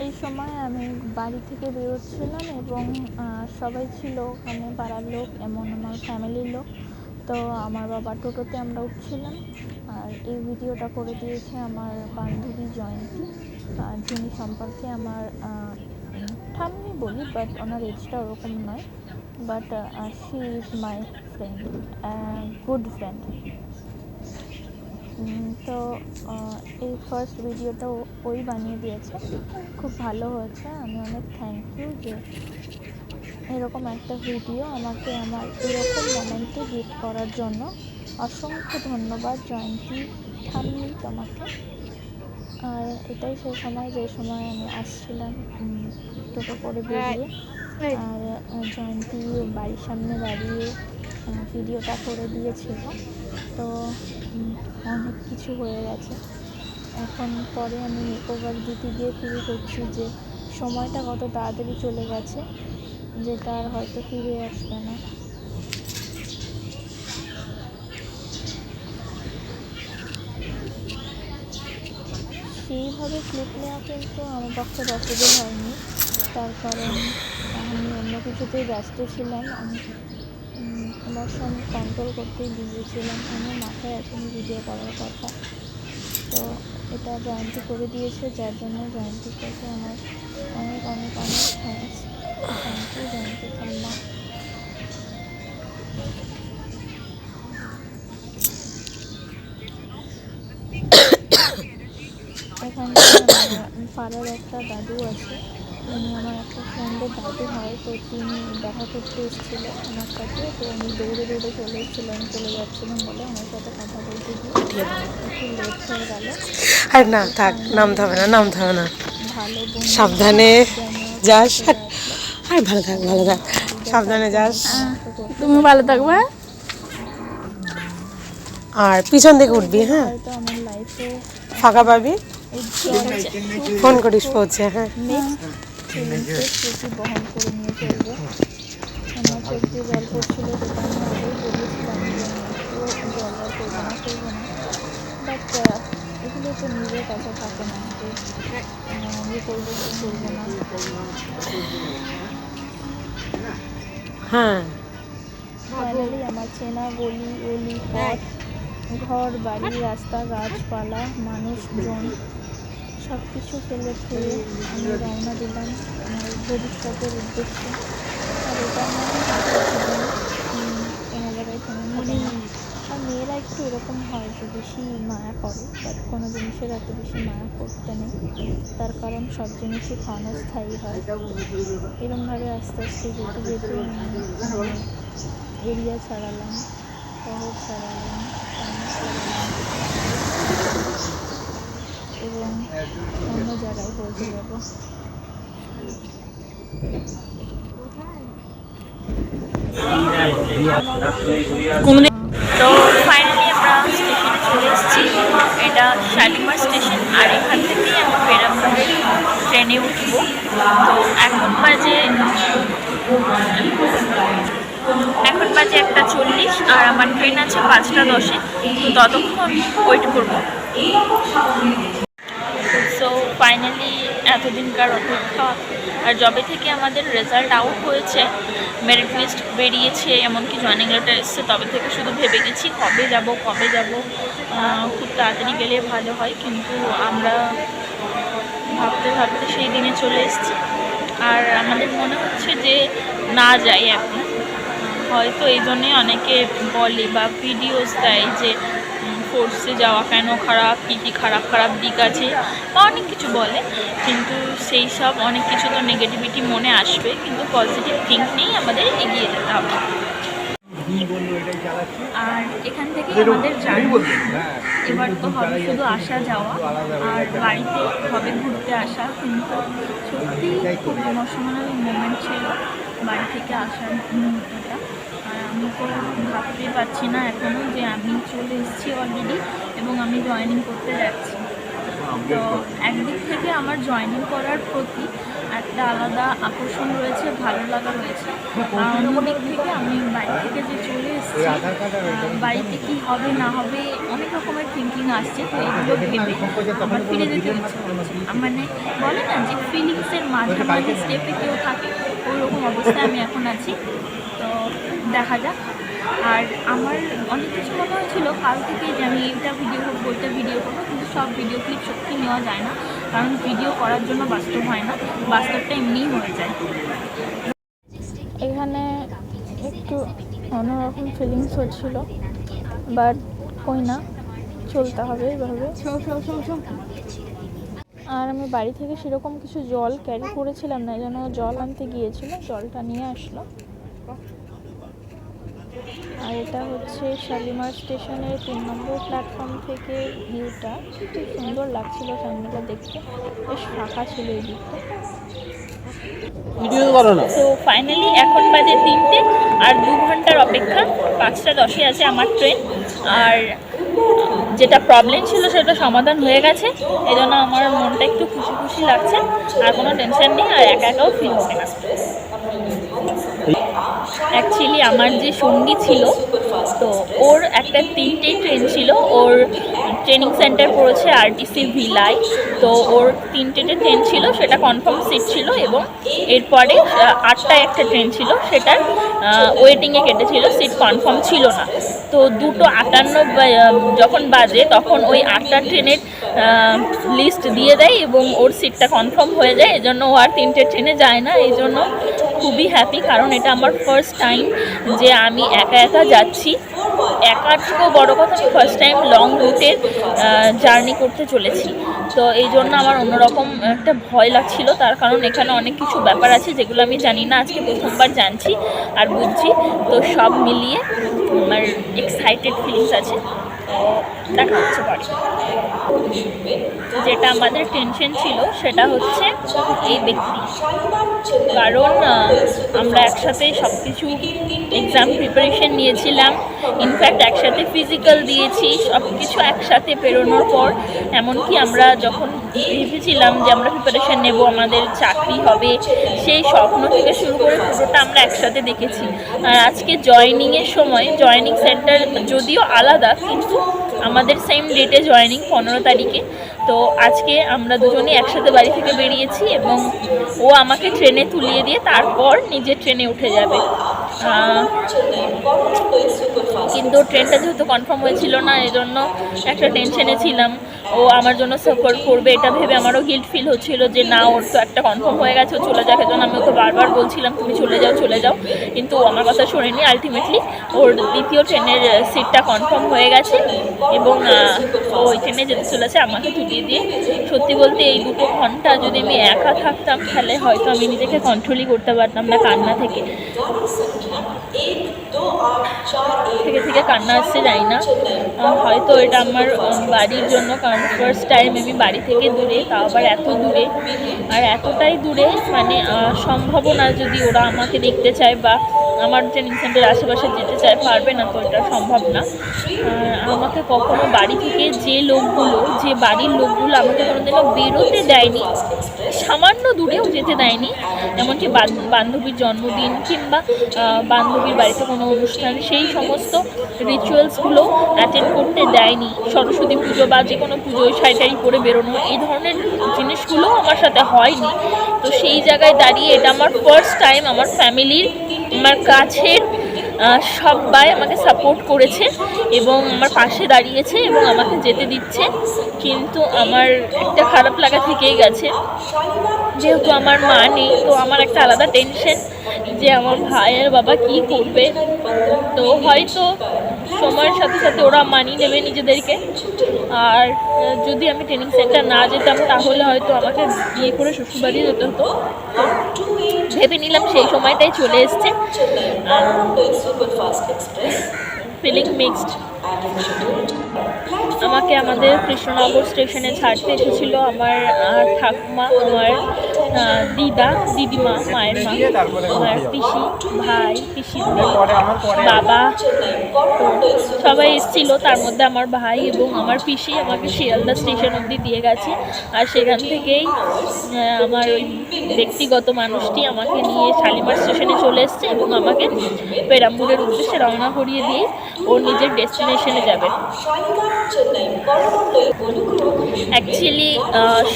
এই সময় আমি বাড়ি থেকে বেরোচ্ছিলাম এবং সবাই ছিল ওখানে, পাড়ার লোক, এমন আমার ফ্যামিলির লোক। তো আমার বাবা টোটোতে আমরা উঠছিলাম। আর এই ভিডিওটা করে দিয়েছে আমার বান্ধবী জয়ন্তী যিনি সম্পর্কে আমার ঠাম্মি বলি বাট ওনার এজটা ওরকম নয়। But she is my friend good friend তো এই ফার্স্ট ভিডিওটা ওই বানিয়ে দিয়েছে। খুব ভালো হয়েছে। আমি অনেক থ্যাংক ইউ যে এরকম একটা ভিডিও আমাকে আমার এরকম মোমেন্টে গিফট করার জন্য অসংখ্য ধন্যবাদ জয়ন্তী ঠাম্মি তোমাকে। আর এটাই সেই সময় যে সময় আমি আসছিলাম টোটো করে বেরিয়ে। আর জয়ন্তী বাড়ির সামনে দাঁড়িয়ে ভিডিওটা করে দিয়েছিল। তো অনেক কিছু হয়ে গেছে। এখন পরে আমি ওভার দিতে গিয়ে ফিল করছি যে সময়টা কত তাড়াতাড়ি চলে গেছে, যেটা আর হয়তো ফিরে আসবে না। সেইভাবে ক্লিপ নেওয়া কিন্তু আমার পক্ষে পসিবল হয়নি। তার কারণ আমি অন্য কিছুতেই ব্যস্ত ছিলাম। আমি ইমোশন কন্ট্রোল করতেই বিজি ছিলাম। আমার মাথায় এখন ভিডিও করার কথা। তো এটা জয়ন্তী করে দিয়েছে, যার জন্য জয়ন্তীর কাছে আমার অনেক অনেক অনেক থ্যাংকস থ্যাংক ইউ জয়ন্তী ঠাম্মা এখানে পাড়ার একটা দাদু আছে। উনি আমার একটা ফ্রেন্ডের দাদু হয় তো তিনি দেখা করতে এসেছিল আমার সাথে তো আমি দৌড়ে দৌড়ে চলে এসেছিলাম চলে যাচ্ছিলাম বলে আমার সাথে কথা বলতে গিয়ে একটু লেট হয়ে গেল। আর না থাক নামতে হবে না নামতে হবে না। ভালো সাবধানে যাস। আর ভালো থাক ভালো থাক। সাবধানে যাস। তুমি ভালো থাকবে। আর পিছন দিকে উঠবি হ্যাঁ? ফাঁকা পাবি? ফোন করিস পৌঁছে হ্যাঁ। চ্যালেঞ্জের স্মৃতি বহন করে নিয়ে চলবে আমার চোখ জল পড়ছিল যেটা আমি আগেই বলেছিলাম যে আমি জল করব না করব না। বাট এগুলো তো নিজের কাছে থাকে না যে আমি করব কি করব না। হ্যাঁ। ফাইনালি আমার চেনা গলি অলি পথ ঘর বাড়ি রাস্তা গাছপালা মানুষজন সব কিছু ফেলে থুয়ে আমি রওনা দিলাম আমার ভবিষ্যতের উদ্দেশ্যে। আর এটা আমার কোনো থেমে আর মেয়েরা একটু এরকম হয় যে বেশি মায়া করে বাট কোনো জিনিসের এত বেশি মায়া করতে নেই। তার কারণ সব জিনিসই ক্ষণস্থায়ী হয়। এরমভাবে আস্তে আস্তে যেতে যেতে এরিয়া ছাড়ালাম, শহর ছাড়ালাম ছাড়ালাম। এবং অন্য জায়গায় পৌঁছে যাব। তো ফাইনালি আমরা স্টেশনে চলে এসেছি। এটা শালিমার স্টেশন আর এখান থেকেই আমি বেরামপুরের ট্রেনে উঠবো। তো এখন বাজে এখন বাজে একটা চল্লিশ, আর আমার ট্রেন আছে পাঁচটা দশে। তো ততক্ষণ ওয়েট করব। ফাইনালি এতদিনকার অপেক্ষা আর জবে থেকে আমাদের রেজাল্ট আউট হয়েছে মেরিট লিস্ট বেরিয়েছে, এমনকি জয়নিং লেটার এসছে, তবে থেকে শুধু ভেবে গেছি কবে যাব কবে যাব। খুব তাড়াতাড়ি গেলে ভালো হয়, কিন্তু আমরা ভাবতে ভাবতে সেই দিনে চলে এসেছি। আর আমাদের মনে হচ্ছে যে না যাই এখন। হয়তো এই জন্যে অনেকে বলে বা ভিডিওস দেয় যে ফোর্সে যাওয়া কেন খারাপ? কী কী খারাপ খারাপ দিক আছে? বা অনেক কিছু বলে। কিন্তু সেই সব অনেক কিছু তো নেগেটিভিটি মনে আসবে। কিন্তু পজিটিভ থিঙ্ক নিয়েই আমাদের এগিয়ে যেতে হবে। আর এখান থেকে আমাদের জার্নি। এবার তো হবে শুধু আসা যাওয়া। আর বাড়িতে হবে ঘুরতে আসা। কিন্তু সত্যি খুব ইমোশনাল মোমেন্ট ছিল বাড়ি থেকে আসার মুহূর্তটা। আমি তো ভাবতেই পারছি না এখনও যে আমি চলে এসেছি অলরেডি এবং আমি জয়েনিং করতে যাচ্ছি। তো একদিক থেকে আমার জয়েনিং করার প্রতি একটা আলাদা আকর্ষণ রয়েছে ভালো লাগা রয়েছে। আর অন্যদিক থেকে আমি বাড়ি থেকে যে চলে এসেছি বাড়িতে কি হবে না হবে অনেক রকমের থিঙ্কিং আসছে তো এগুলো ভেবে আমার ফিরে যেতে ইচ্ছে মানে বলে না যে ফিলিংসের মাঝে মাঝে স্টেপে কেউ থাকে ওই রকম অবস্থায় আমি এখন আছি। তো দেখা যাক। আর আমার অনেক কিছু মনে হয়েছিল কাল থেকে যে আমি এটা ভিডিও করব ওইটা ভিডিও করব কিন্তু সব ভিডিও ক্লিপ সত্যি নেওয়া যায় না। কারণ ভিডিও করার জন্য বাস্তব হয় না বাস্তবটা এমনিই হয়ে যায়। এখানে একটু অন্যরকম ফিলিংস হচ্ছিল বাট কই না চলতে হবে এভাবে। আর আমি বাড়ি থেকে সেরকম কিছু জল ক্যারি করেছিলাম না যেন জল আনতে গিয়েছিল জলটা নিয়ে আসলো। আর এটা হচ্ছে শালিমার স্টেশনের তিন নম্বর প্ল্যাটফর্ম থেকে ভিউটা খুব সুন্দর লাগছিল সামনেটা দেখতে। বেশ ফাঁকা ছিল এই দিকটা। তো ফাইনালি এখন বাজে তিনটে আর দু ঘণ্টার অপেক্ষা। পাঁচটা দশে আছে আমার ট্রেন আর যেটা প্রবলেম ছিল সেটা সমাধান হয়ে গেছে। এই জন্য আমার মনটা একটু খুশি খুশি লাগছে। আর কোনো টেনশন নেই আর একা একাও ফিল হবে না। অ্যাকচুয়ালি আমার যে সঙ্গী ছিল, তো ওর একটা তিনটে ট্রেন ছিল। ওর ট্রেনিং সেন্টার পড়েছে আরটিসি ভিলাই তো ওর তিনটে ট্রেন ছিল, সেটা কনফার্ম সিট ছিল এবং এরপরে আটটায় একটা ট্রেন ছিল। সেটার ওয়েটিংয়ে কেটেছিল সিট কনফার্ম ছিল না। তো দুটো আটান্ন যখন বাজে, তখন ওই আটটা ট্রেনের লিস্ট দিয়ে দেয় এবং ওর সিটটা কনফার্ম হয়ে যায়। এজন্য ও আর তিনটে ট্রেনে যায় না। এই জন্য খুবই হ্যাপি কারণ এটা আমার ফার্স্ট টাইম যে আমি একা একা যাচ্ছি। একার থেকেও বড়ো কথা, আমি ফার্স্ট টাইম লং রুটের জার্নি করতে চলেছি। তো এই জন্য আমার অন্যরকম একটা ভয় লাগছিল। তার কারণ এখানে অনেক কিছু ব্যাপার আছে যেগুলো আমি জানি না, আজকে প্রথমবার জানছি আর বুঝছি। তো সব মিলিয়ে আমার এক্সাইটেড ফিলিংস আছে। দেখা হচ্ছে পরে। যেটা আমাদের টেনশন ছিল সেটা হচ্ছে এই ব্যক্তি। কারণ আমরা একসাথে সব কিছু এক্সাম প্রিপারেশন নিয়েছিলাম ইনফ্যাক্ট একসাথে ফিজিক্যাল দিয়েছি সব কিছু একসাথে পেরোনোর পর। এমনকি আমরা যখন ভেবেছিলাম যে আমরা প্রিপারেশন নেব, আমাদের চাকরি হবে, সেই স্বপ্ন থেকে শুরু করে পুরোটা আমরা একসাথে দেখেছি। আর আজকে জয়নিংয়ের সময় জয়নিং সেন্টার যদিও আলাদা, কিন্তু আমাদের সেম ডেটে জয়নিং পনেরো তারিখে। তো আজকে আমরা দুজনে একসাথে বাড়ি থেকে বেরিয়েছি এবং ও আমাকে ট্রেনে তুলিয়ে দিয়ে তারপর নিজের ট্রেনে উঠে যাবে। কিন্তু ট্রেনটা যেহেতু কনফার্ম হয়েছিল না এই জন্য একটা টেনশনে ছিলাম। ও আমার জন্য সাপোর্ট করবে, এটা ভেবে আমারও গিল্ট ফিল হচ্ছিল যে না, ওর তো একটা কনফার্ম হয়ে গেছে, ও চলে যাক, এজন্য আমি ওকে বারবার বলছিলাম, তুমি চলে যাও চলে যাও। কিন্তু ও আমার কথা শোনেনি। আলটিমেটলি ওর দ্বিতীয় ট্রেনের সিটটা কনফার্ম হয়ে গেছে এবং ওই ট্রেনে যেতে চলেছে আমাকে তুলিয়ে দিয়ে। সত্যি বলতে এই দুটো ঘণ্টা যদি আমি একা থাকতাম, তাহলে হয়তো আমি নিজেকে কন্ট্রোলই করতে পারতাম না কান্না থেকে। থেকে কান্না আসছে যাই না। হয়তো এটা আমার বাড়ির জন্য, কারণ ফার্স্ট টাইম আমি বাড়ি থেকে দূরে, তাও আবার এত দূরে। আর এতটাই দূরে মানে সম্ভাবনা যদি ওরা আমাকে দেখতে চায় বা আমার ট্রেনিং সেন্টার আশেপাশে যেতে চায় পারবে না তো এটা সম্ভব না। আমাকে কখনো বাড়ি থেকে যে লোকগুলো, যে বাড়ির লোকগুলো আমাকে কোনোদিনও বেরোতে দেয়নি, সামান্য দূরেও যেতে দেয়নি, এমনকি বান- বান্ধবীর জন্মদিন কিংবা বান্ধবীর বাড়িতে কোনো অনুষ্ঠান, সেই সমস্ত রিচুয়ালসগুলো অ্যাটেন্ড করতে দেয়নি। সরস্বতী পুজো বা যে কোনো পুজোয় শাড়ি করে বেরোনো, এই ধরনের জিনিসগুলো আমার সাথে হয়নি। তো সেই জায়গায় দাঁড়িয়ে এটা আমার ফার্স্ট টাইম আমার ফ্যামিলির আমার কাছের সবাই আমাকে সাপোর্ট করেছে এবং আমার পাশে দাঁড়িয়েছে এবং আমাকে যেতে দিচ্ছে। কিন্তু আমার একটা খারাপ লাগা থেকেই গেছে। যেহেতু আমার মা নেই, তো আমার একটা আলাদা টেনশন যে আমার ভাইয়ের বাবা কি করবে? তো হয়তো সময়ের সাথে সাথে ওরা মানিয়ে নেবে নিজেদেরকে। আর যদি আমি ট্রেনিং সেন্টার না যেতাম, তাহলে হয়তো আমাকে বিয়ে করে শ্বশুরবাড়ি যেতে হতো। ভেবে নিলাম সেই সময়টাই চলে এসছে। ফিলিং মিক্সড আমাকে আমাদের কৃষ্ণনগর স্টেশনে ছাড়তে এসেছিল আমার ঠাকুমা, আমার দিদা দিদিমা মায়ের মা আমার পিসি ভাই পিসির বাবা সবাই এসেছিল তার মধ্যে আমার ভাই এবং আমার পিসি আমাকে শিয়ালদা স্টেশন অবধি দিয়ে গেছে। আর সেখান থেকেই আমার ওই ব্যক্তিগত মানুষটি আমাকে নিয়ে শালিমার স্টেশনে চলে এসছে এবং আমাকে পেরামপুরের উদ্দেশ্যে রওনা করিয়ে দিয়ে ওর নিজের ডেস্টিনেশনে যাবে। অ্যাকচুয়ালি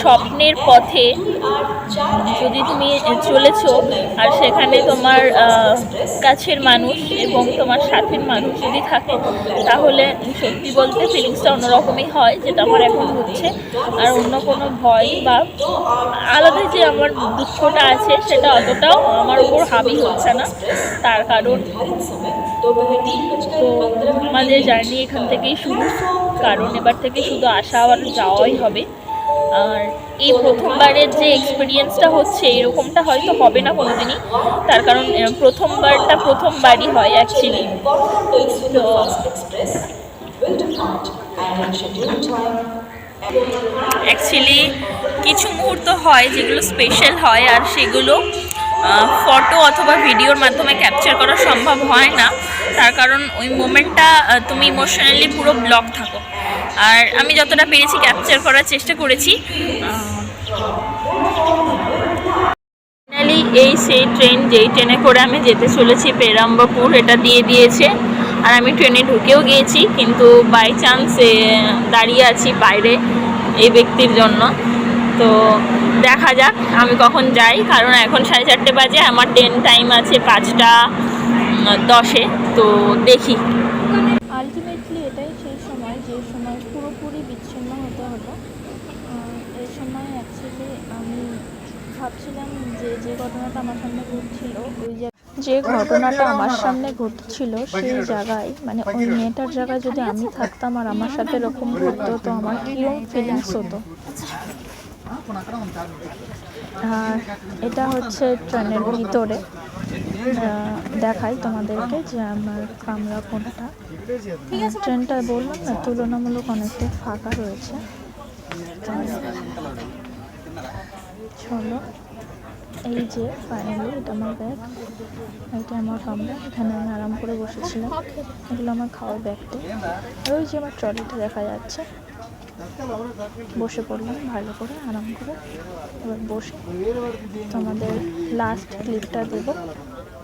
স্বপ্নের পথে যদি তুমি চলেছো, আর সেখানে তোমার কাছের মানুষ এবং তোমার সাথের মানুষ যদি থাকে, তাহলে সত্যি বলতে ফিলিংসটা অন্যরকমই হয়, যেটা আমার এখন হচ্ছে। আর অন্য কোনো ভয় বা আলাদা যে আমার দুঃখটা আছে, সেটা অতটাও আমার উপর হাবি হচ্ছে না। তার কারণ তো আমাদের জার্নি এখান থেকেই শুরু। কারণ এবার থেকে শুধু আসা আর যাওয়াই হবে। আর এই প্রথমবারের যে এক্সপিরিয়েন্সটা হচ্ছে, এরকমটা হয়তো হবে না কোনোদিনই। তার কারণ প্রথমবারটা প্রথমবারই হয় অ্যাকচুয়ালি তো অ্যাকচুয়ালি কিছু মুহূর্ত হয় যেগুলো স্পেশাল হয় আর সেগুলো ফটো অথবা ভিডিওর মাধ্যমে ক্যাপচার করা সম্ভব হয় না। তার কারণ ওই মোমেন্টটা তুমি ইমোশনালি পুরো ব্লক থাকো। আর আমি যতটা পেরেছি ক্যাপচার করার চেষ্টা করেছি। এই সেই ট্রেন যেই ট্রেনে করে আমি যেতে চলেছি পেরাম্বাপুর, এটা দিয়ে দিয়েছে। আর আমি ট্রেনে ঢুকেও গিয়েছি, কিন্তু বাই চান্স দাঁড়িয়ে আছি বাইরে এই ব্যক্তির জন্য। তো দেখা যাক, আমি কখন যাই। কারণ এখন সাড়ে চারটে বাজে, আমার ট্রেন টাইম আছে পাঁচটা দশে, তো দেখি। আলটিমেটলি এটাই সেই সময়, যে সময় পুরোপুরি বিচ্ছিন্ন হতে হতো এই সময় অ্যাকচুয়ালি আমি ভাবছিলাম যে যে ঘটনাটা আমার সামনে ঘটছিল, ওই যে ঘটনাটা আমার সামনে ঘটছিল সেই জায়গায় মানে ওই মেয়েটার জায়গায় যদি আমি থাকতাম আর আমার সাথে এরকম ঘটতো, তো আমার কীরকম ফিলিংস হতো? এটা হচ্ছে ট্রেনের ভিতরে। দেখাই তোমাদেরকে যে আমার কামরা কোনটা ট্রেনটা বললাম না তুলনামূলক অনেকটা ফাঁকা রয়েছে। চলো এই যে ফাইনালি এটা আমার ব্যাগ এটা আমার কামরা এখানে আমি আরাম করে বসেছিলাম। এগুলো আমার খাওয়ার ব্যাগটা আর ওই যে আমার ট্রলিটা দেখা যাচ্ছে। বসে পড়লাম, ভালো করে, আরাম করে। এবার বসে তোমাদের লাস্ট ক্লিপটা দেব।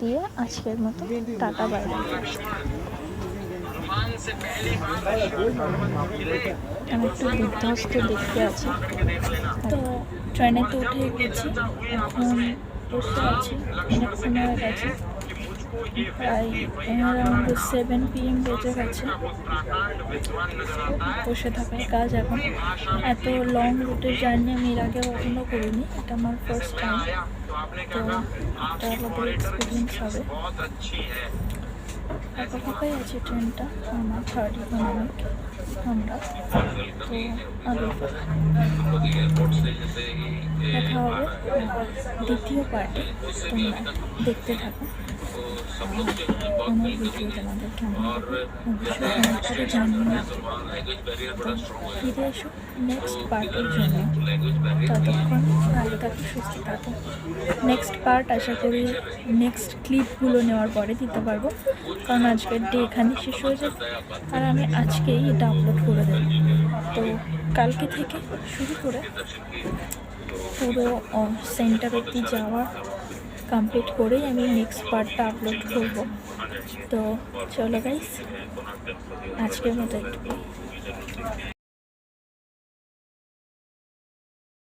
দিয়ে আজকের মতো টাটা বাইরে আমি একটু বিধ্বস্ত দেখতে আছি। তো ট্রেনে তো উঠে গেছি, এখন বসে আছি অনেক সময় গেছে। প্রায় অ্যারাউন্ড সেভেন পিএম বেজে গেছে। বসে থাকার কাজ এখন। এত লং রুটের জার্নি আমি এর আগে কখনো করিনি। এটা আমার ফার্স্ট টাইম তো এটা আমাদের এক্সপিরিয়েন্স হবে। ফাঁকা ফাঁকাই আছে ট্রেনটা। আমার থার্ড ইকোনমিক আমরা। তো আগে দেখা হবে। দ্বিতীয় পার্টে তোমরা দেখতে থাকো। ফিরে এসো নেক্সট পার্টের জন্য ততক্ষণ ভালো থাকো সুস্থ থাকো নেক্সট পার্ট আশা করি নেক্সট ক্লিপগুলো নেওয়ার পরে দিতে পারব। কারণ আজকের ডে এখানে শেষ হয়ে যাবে আর আমি আজকেই এটা আপলোড করে দেবো। তো কালকে থেকে শুরু করে পুরো সেন্টার অব্দি যাওয়া কমপ্লিট করেই আমি নেক্সট পার্টটা আপলোড করব। তো চলো গাইস আজকের মতো একটু